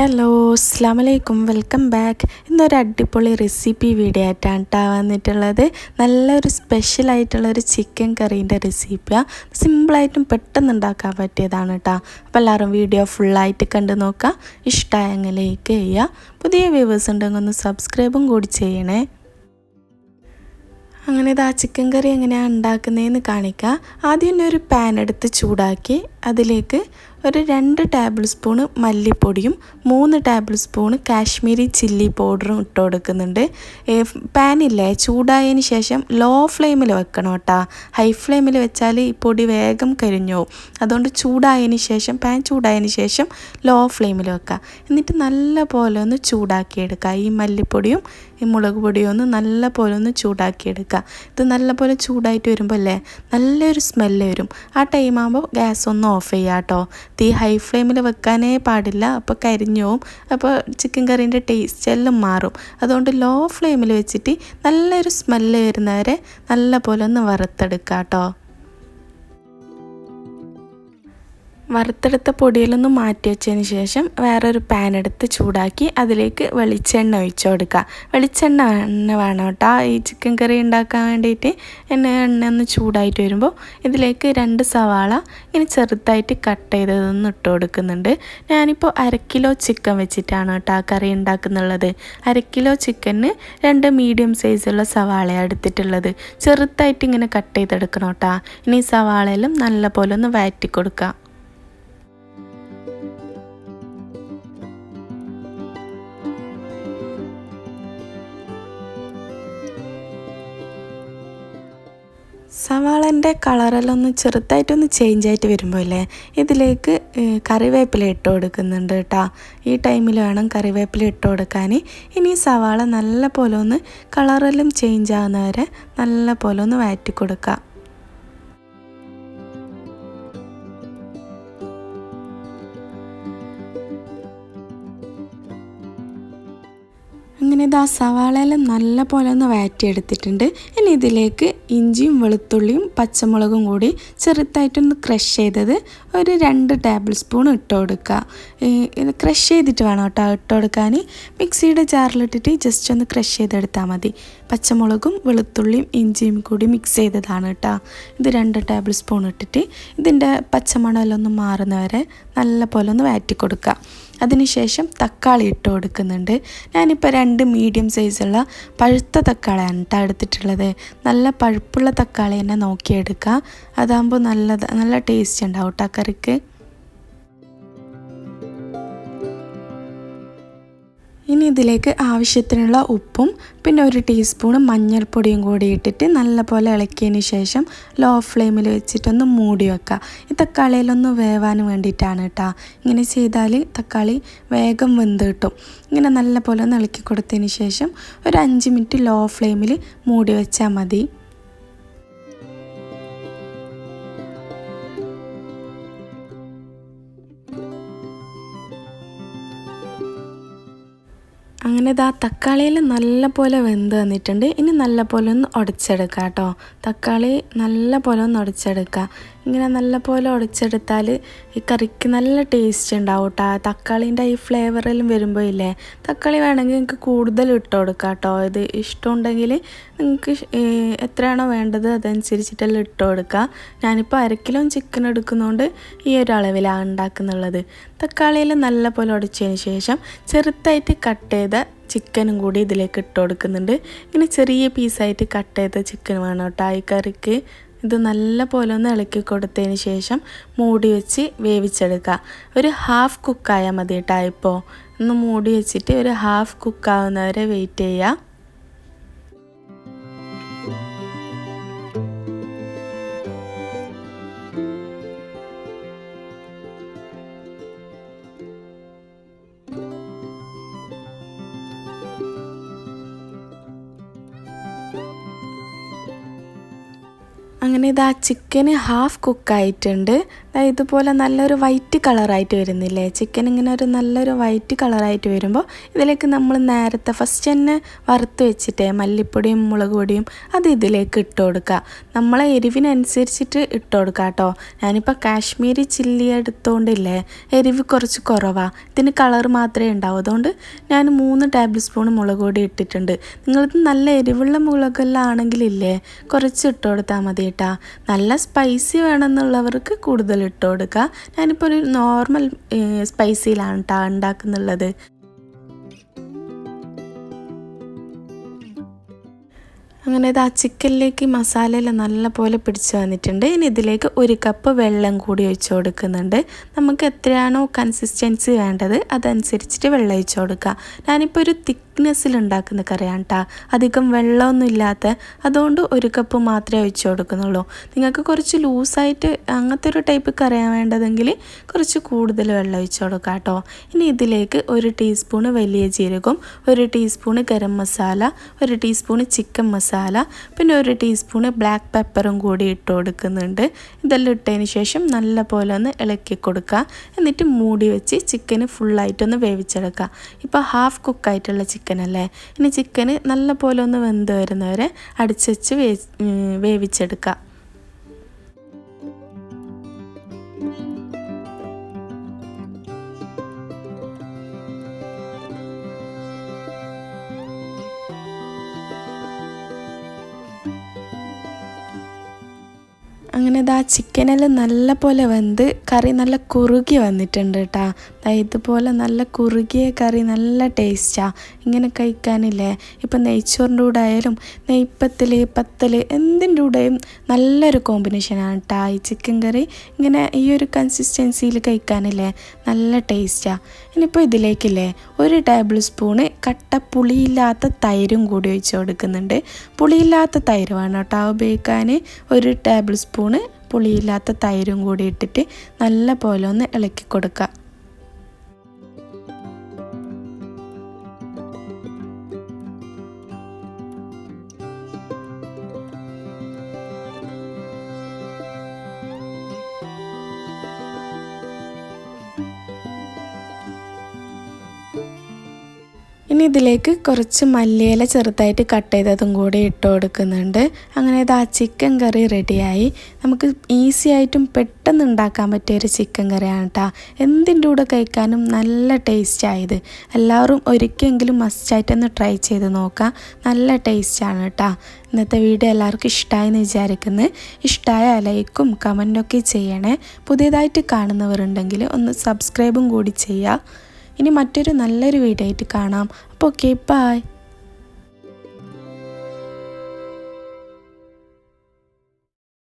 Hello അസ്സാം വലൈക്കും welcome back ഇന്നൊരു അടിപൊളി റെസിപ്പി വീഡിയോ ആയിട്ടാണ് കേട്ടോ വന്നിട്ടുള്ളത്. നല്ലൊരു സ്പെഷ്യലായിട്ടുള്ളൊരു ചിക്കൻ കറീന്റെ റെസിപ്പിയാണ് സിമ്പിളായിട്ടും പെട്ടെന്ന് ഉണ്ടാക്കാൻ പറ്റിയതാണ് കേട്ടോ അപ്പോൾ എല്ലാവരും വീഡിയോ ഫുള്ളായിട്ട് കണ്ട് നോക്കുക ഇഷ്ടമായെങ്കിൽ ലൈക്ക് ചെയ്യുക പുതിയ വ്യൂവേഴ്സ് ഉണ്ടെങ്കിൽ ഒന്ന് സബ്സ്ക്രൈബും കൂടി ചെയ്യണേ. അങ്ങനെ ഇത് ആ ചിക്കൻ കറി എങ്ങനെയാണ് ഉണ്ടാക്കുന്നതെന്ന് കാണിക്കുക ആദ്യം തന്നെ ഒരു പാൻ എടുത്ത് ചൂടാക്കി അതിലേക്ക് ഒരു രണ്ട് ടേബിൾ സ്പൂണ് മല്ലിപ്പൊടിയും മൂന്ന് ടേബിൾ സ്പൂണ് കാശ്മീരി ചില്ലി പൗഡറും ഇട്ട് കൊടുക്കുന്നുണ്ട്. പാനില്ലേ ചൂടായതിന് ശേഷം ലോ ഫ്ലെയിമിൽ വെക്കണം കേട്ടോ ഹൈ ഫ്ലെയിമിൽ വെച്ചാൽ ഈ പൊടി വേഗം കരിഞ്ഞു അതുകൊണ്ട് ചൂടായതിന് ശേഷം പാൻ ചൂടായതിന് ശേഷം ലോ ഫ്ലെയിമിൽ വെക്കുക എന്നിട്ട് നല്ല പോലെ ഒന്ന് ചൂടാക്കിയെടുക്കുക ഈ മല്ലിപ്പൊടിയും ഈ മുളക് പൊടിയൊന്ന് നല്ല പോലെ ഒന്ന് ചൂടാക്കിയെടുക്കുക ഇത് നല്ല പോലെ ചൂടായിട്ട് വരുമ്പോൾ അല്ലേ നല്ലൊരു സ്മെല്ല് വരും. ആ ടൈം ആകുമ്പോൾ ഗ്യാസ് ഒന്ന് ഓഫ് ചെയ്യുക കേട്ടോ തീ ഹൈ ഫ്ലെയിമിൽ വെക്കാനേ പാടില്ല. അപ്പോൾ കരിഞ്ഞു പോവും. അപ്പോൾ ചിക്കൻ കറീന്റെ ടേസ്റ്റ് എല്ലാം മാറും. അതുകൊണ്ട് ലോ ഫ്ലെയിമിൽ വെച്ചിട്ട് നല്ലൊരു സ്മെല്ല് വരുന്നവരെ നല്ല പോലെ ഒന്ന് വറുത്തെടുക്കുക കേട്ടോ വറുത്തെടുത്ത പൊടിയിലൊന്ന് മാറ്റി വെച്ചതിന് ശേഷം വേറൊരു പാൻ എടുത്ത് ചൂടാക്കി അതിലേക്ക് വെളിച്ചെണ്ണ ഒഴിച്ചു കൊടുക്കുക. വെളിച്ചെണ്ണ എണ്ണ വേണം കേട്ടോ. ഈ ചിക്കൻ കറി ഉണ്ടാക്കാൻ വേണ്ടിയിട്ട് എണ്ണ എണ്ണ ഒന്ന് ചൂടായിട്ട് വരുമ്പോൾ ഇതിലേക്ക് രണ്ട് സവാള ഇങ്ങനെ ചെറുതായിട്ട് കട്ട് ചെയ്തതൊന്ന് ഇട്ട് കൊടുക്കുന്നുണ്ട്. ഞാനിപ്പോൾ അര കിലോ ചിക്കൻ വെച്ചിട്ടാണ് കേട്ടോ ആ കറി ഉണ്ടാക്കുന്നുള്ളത്. അര കിലോ ചിക്കന് രണ്ട് മീഡിയം സൈസുള്ള സവാളയാണ് എടുത്തിട്ടുള്ളത്. ചെറുതായിട്ട് ഇങ്ങനെ കട്ട് ചെയ്തെടുക്കണം കേട്ടോ. ഇനി സവാളയിലും നല്ല പോലെ ഒന്ന് വഴറ്റി കൊടുക്കുക. സവാളന്റെ കളറെല്ലാം ഒന്ന് ചെറുതായിട്ടൊന്ന് ചേഞ്ച് ആയിട്ട് വരുമ്പോൾ അല്ലേ ഇതിലേക്ക് കറിവേപ്പില ഇട്ട് കൊടുക്കുന്നുണ്ട് കേട്ടോ ഈ ടൈമിൽ വേണം കറിവേപ്പില ഇട്ട് കൊടുക്കാൻ. ഇനി സവാള നല്ല പോലെ ഒന്ന് കളറെല്ലാം ചേഞ്ച് ആകുന്നവരെ നല്ല പോലെ ഒന്ന് വഴറ്റി കൊടുക്കുക അങ്ങനെ ഇത് ആ സവാളയെല്ലാം നല്ല പോലെ ഒന്ന് വഴറ്റിയെടുത്തിട്ടുണ്ട് ഇനി ഇതിലേക്ക് ഇഞ്ചിയും വെളുത്തുള്ളിയും പച്ചമുളകും കൂടി ചെറുതായിട്ടൊന്ന് ക്രഷ് ചെയ്തത് ഒരു രണ്ട് ടേബിൾ സ്പൂൺ ഇട്ട് കൊടുക്കുക. ക്രഷ് ചെയ്തിട്ട് വേണം കേട്ടോ ഇട്ട് കൊടുക്കാൻ. മിക്സിയുടെ ജാറിലിട്ടിട്ട് ജസ്റ്റ് ഒന്ന് ക്രഷ് ചെയ്തെടുത്താൽ മതി. പച്ചമുളകും വെളുത്തുള്ളിയും ഇഞ്ചിയും കൂടി മിക്സ് ചെയ്തതാണ് കേട്ടോ. ഇത് രണ്ട് ടേബിൾ സ്പൂൺ ഇട്ടിട്ട് ഇതിന്റെ പച്ചമണമെല്ലാം ഒന്ന് മാറുന്നവരെ നല്ല പോലെ ഒന്ന് വഴറ്റി കൊടുക്കുക. അതിനുശേഷം തക്കാളി ഇട്ട് കൊടുക്കുന്നുണ്ട്. ഞാനിപ്പോൾ രണ്ട് മീഡിയം സൈസുള്ള പഴുത്ത തക്കാളിയാണ് കേട്ടോ എടുത്തിട്ടുള്ളത്. നല്ല പഴുപ്പുള്ള തക്കാളി തന്നെ നോക്കിയെടുക്കുക അതാകുമ്പോൾ നല്ല നല്ല ടേസ്റ്റ് ഉണ്ടാവും കേട്ടോ കറിക്ക്. ഇതിലേക്ക് ആവശ്യത്തിനുള്ള ഉപ്പും പിന്നെ ഒരു ടീസ്പൂൺ മഞ്ഞൾപ്പൊടിയും കൂടി ഇട്ടിട്ട് നല്ലപോലെ ഇളക്കിയതിന് ശേഷം ലോ ഫ്ലെയിമിൽ വെച്ചിട്ടൊന്ന് മൂടി വെക്കുക ഈ തക്കാളിയിലൊന്ന് വേവാൻ വേണ്ടിയിട്ടാണ് കേട്ടോ ഇങ്ങനെ ചെയ്താൽ തക്കാളി വേഗം വെന്ത് കിട്ടും. ഇങ്ങനെ നല്ലപോലെ ഒന്ന് ഇളക്കി കൊടുത്തതിന് ശേഷം ഒരു അഞ്ച് മിനിറ്റ് ലോ ഫ്ലെയിമിൽ മൂടി വെച്ചാൽ മതി. അങ്ങനെ ഇതാ തക്കാളിയിൽ നല്ല പോലെ വെന്ത് വന്നിട്ടുണ്ട്. ഇനി നല്ല പോലെ ഒന്ന് ഉടച്ചെടുക്കുക കേട്ടോ. തക്കാളി നല്ല പോലെ ഒന്ന് ഉടച്ചെടുക്കുക ഇങ്ങനെ നല്ല പോലെ ഉടച്ചെടുത്താൽ ഈ കറിക്ക് നല്ല ടേസ്റ്റ് ഉണ്ടാവും കേട്ടോ തക്കാളീന്റെ ഈ ഫ്ലേവറെല്ലാം വരുമ്പോൾ ഇല്ലേ? തക്കാളി വേണമെങ്കിൽ നിങ്ങൾക്ക് കൂടുതൽ ഇട്ട് കൊടുക്കാം കേട്ടോ ഇത് ഇഷ്ടമുണ്ടെങ്കിൽ നിങ്ങൾക്ക് എത്രയാണോ വേണ്ടത് അതനുസരിച്ചിട്ടെല്ലാം ഇട്ട് കൊടുക്കുക ഞാനിപ്പോൾ അരക്കിലോ കിലോ ചിക്കൻ എടുക്കുന്നതുകൊണ്ട് ഈ ഒരു അളവിലാണ് ഉണ്ടാക്കുന്നുള്ളത്. തക്കാളിയിൽ നല്ല പോലെ ഉടച്ചതിന് ശേഷം ചെറുതായിട്ട് കട്ട് ചെയ്ത ചിക്കനും കൂടി ഇതിലേക്ക് ഇട്ട് കൊടുക്കുന്നുണ്ട്. ഇങ്ങനെ ചെറിയ പീസായിട്ട് കട്ട് ചെയ്ത ചിക്കൻ വേണം കേട്ടോ ഈ കറിക്ക്. ഇത് നല്ല പോലെ ഒന്ന് ഇളക്കി കൊടുത്തതിന് ശേഷം മൂടി വെച്ച് വേവിച്ചെടുക്കുക. ഒരു ഹാഫ് കുക്കായാൽ മതി കേട്ടോ ഇപ്പോൾ ഒന്ന് മൂടി വെച്ചിട്ട് ഒരു ഹാഫ് കുക്കാവുന്നവരെ വെയിറ്റ് ചെയ്യുക അങ്ങനെ ഇതാ ചിക്കന് ഹാഫ് കുക്കായിട്ടുണ്ട് ഇതുപോലെ നല്ലൊരു വൈറ്റ് കളറായിട്ട് വരുന്നില്ലേ? ചിക്കൻ ഇങ്ങനെ ഒരു നല്ലൊരു വൈറ്റ് കളറായിട്ട് വരുമ്പോൾ ഇതിലേക്ക് നമ്മൾ നേരത്തെ ഫസ്റ്റ് തന്നെ വറുത്ത് വെച്ചിട്ടേ മല്ലിപ്പൊടിയും മുളക് പൊടിയും അത് ഇതിലേക്ക് ഇട്ട് കൊടുക്കുക. നമ്മളെ എരിവിനനുസരിച്ചിട്ട് ഇട്ട് കൊടുക്കുക കേട്ടോ. ഞാനിപ്പോൾ കാശ്മീരി ചില്ലി എടുത്തോണ്ടില്ലേ? എരിവ് കുറച്ച് കുറവാണ് ഇതിന് കളർ മാത്രമേ ഉണ്ടാവൂ. അതുകൊണ്ട് ഞാൻ മൂന്ന് ടേബിൾ സ്പൂൺ മുളക് പൊടി ഇട്ടിട്ടുണ്ട്. നിങ്ങൾക്ക് നല്ല എരിവുള്ള മുളകെല്ലാം ആണെങ്കിലില്ലേ കുറച്ച് ഇട്ട് കൊടുത്താൽ മതി കേട്ടോ നല്ല സ്പൈസി വേണമെന്നുള്ളവർക്ക് കൂടുതൽ ഇട്ട് കൊടുക്കുക ഞാനിപ്പോൾ ഒരു നോർമൽ സ്പൈസിയിലാണ് കേട്ടോ ഉണ്ടാക്കുന്നുള്ളത്. അങ്ങനെ ഇത് ആ ചിക്കനിലേക്ക് മസാലയെല്ലാം നല്ല പോലെ പിടിച്ച് വന്നിട്ടുണ്ട്. ഇനി ഇതിലേക്ക് ഒരു കപ്പ് വെള്ളം കൂടി ഒഴിച്ച് കൊടുക്കുന്നുണ്ട്. നമുക്ക് എത്രയാണോ കൺസിസ്റ്റൻസി വേണ്ടത് അതനുസരിച്ചിട്ട് വെള്ളം ഒഴിച്ച് കൊടുക്കുക ഞാനിപ്പോൾ ഒരു തിക്നെസ്സിൽ ഉണ്ടാക്കുന്ന കറിയാണ് കേട്ടോ അധികം വെള്ളമൊന്നും ഇല്ലാത്ത അതുകൊണ്ട് ഒരു കപ്പ് മാത്രമേ ഒഴിച്ചു കൊടുക്കുന്നുള്ളൂ. നിങ്ങൾക്ക് കുറച്ച് ലൂസായിട്ട് അങ്ങനത്തെ ഒരു ടൈപ്പ് കറിയാണ് വേണ്ടതെങ്കിൽ കുറച്ച് കൂടുതൽ വെള്ളം ഒഴിച്ചു കൊടുക്കുക കേട്ടോ ഇനി ഇതിലേക്ക് ഒരു ടീസ്പൂണ് വലിയ ജീരകം ഒരു ടീസ്പൂണ് ഗരം മസാല ഒരു ടീസ്പൂണ് ചിക്കൻ മസാല പിന്നെ ഒരു ടീസ്പൂണ് ബ്ലാക്ക് പെപ്പറും കൂടി ഇട്ട് കൊടുക്കുന്നുണ്ട്. ഇതെല്ലാം ഇട്ടതിന് ശേഷം നല്ല പോലെ ഒന്ന് ഇളക്കി കൊടുക്കുക എന്നിട്ട് മൂടി വെച്ച് ചിക്കന് ഫുള്ളായിട്ടൊന്ന് വേവിച്ചെടുക്കുക ഇപ്പോൾ ഹാഫ് കുക്കായിട്ടുള്ള ചിക്കൻ അല്ലേ? ഇനി ചിക്കന് നല്ല പോലെ ഒന്ന് വെന്ത് വരുന്നവരെ അടിച്ചുവെച്ച് വെച്ച് വേവിച്ചെടുക്കുക അങ്ങനെ ഇതാ ചിക്കനെല്ലാം നല്ല പോലെ വെന്ത് കറി നല്ല കുറുകി വന്നിട്ടുണ്ട് കേട്ടോ ഇതുപോലെ നല്ല കുറുകിയ കറി നല്ല ടേസ്റ്റാ. ഇങ്ങനെ കഴിക്കാനില്ലേ? ഇപ്പം നെയ്ച്ചോറിന്റെ കൂടെ ആയാലും നെയ്പ്പത്തിൽ പത്തൽ എന്തിന്റെ കൂടെയും നല്ലൊരു കോമ്പിനേഷനാണ് കേട്ടോ ഈ ചിക്കൻ കറി. ഇങ്ങനെ ഈ ഒരു കൺസിസ്റ്റൻസിയിൽ കഴിക്കാനില്ലേ? നല്ല ടേസ്റ്റാണ് ഇനിയിപ്പോൾ ഇതിലേക്കില്ലേ? ഒരു ടേബിൾ സ്പൂണ് കട്ട പുളിയില്ലാത്ത തൈരും കൂടി ഒഴിച്ച് കൊടുക്കുന്നുണ്ട്. പുളിയില്ലാത്ത തൈര് വേണം കേട്ടോ ഉപയോഗിക്കാൻ ഒരു ടേബിൾ സ്പൂണ് പുളിയില്ലാത്ത തൈരും കൂടി ഇട്ടിട്ട് നല്ല പോലെ ഒന്ന് ഇളക്കി കൊടുക്കുക. ഇനി ഇതിലേക്ക് കുറച്ച് മല്ലിയില ചെറുതായിട്ട് കട്ട് ചെയ്തതും കൂടി ഇട്ട് കൊടുക്കുന്നുണ്ട്. അങ്ങനെ ഇത് ആ ചിക്കൻ കറി റെഡിയായി. നമുക്ക് ഈസി ആയിട്ടും പെട്ടെന്ന് ഉണ്ടാക്കാൻ പറ്റിയ ഒരു ചിക്കൻ കറിയാണ് കേട്ടോ എന്തിന്റെ കൂടെ കഴിക്കാനും നല്ല ടേസ്റ്റ് ആയത് എല്ലാവരും ഒരിക്കലെങ്കിലും മസ്റ്റായിട്ടൊന്ന് ട്രൈ ചെയ്ത് നോക്കാം. നല്ല ടേസ്റ്റാണ് കേട്ടോ ഇന്നത്തെ വീഡിയോ എല്ലാവർക്കും ഇഷ്ടമായെന്ന് വിചാരിക്കുന്നു. ഇഷ്ടമായ ലൈക്കും കമന്റൊക്കെ ചെയ്യണേ. പുതിയതായിട്ട് കാണുന്നവരുണ്ടെങ്കിൽ ഒന്ന് സബ്സ്ക്രൈബും കൂടി ചെയ്യുക ഇനി മറ്റൊരു നല്ലൊരു വീഡിയോ ആയിട്ട് കാണാം. അപ്പോൾ ഓക്കെ ബായ്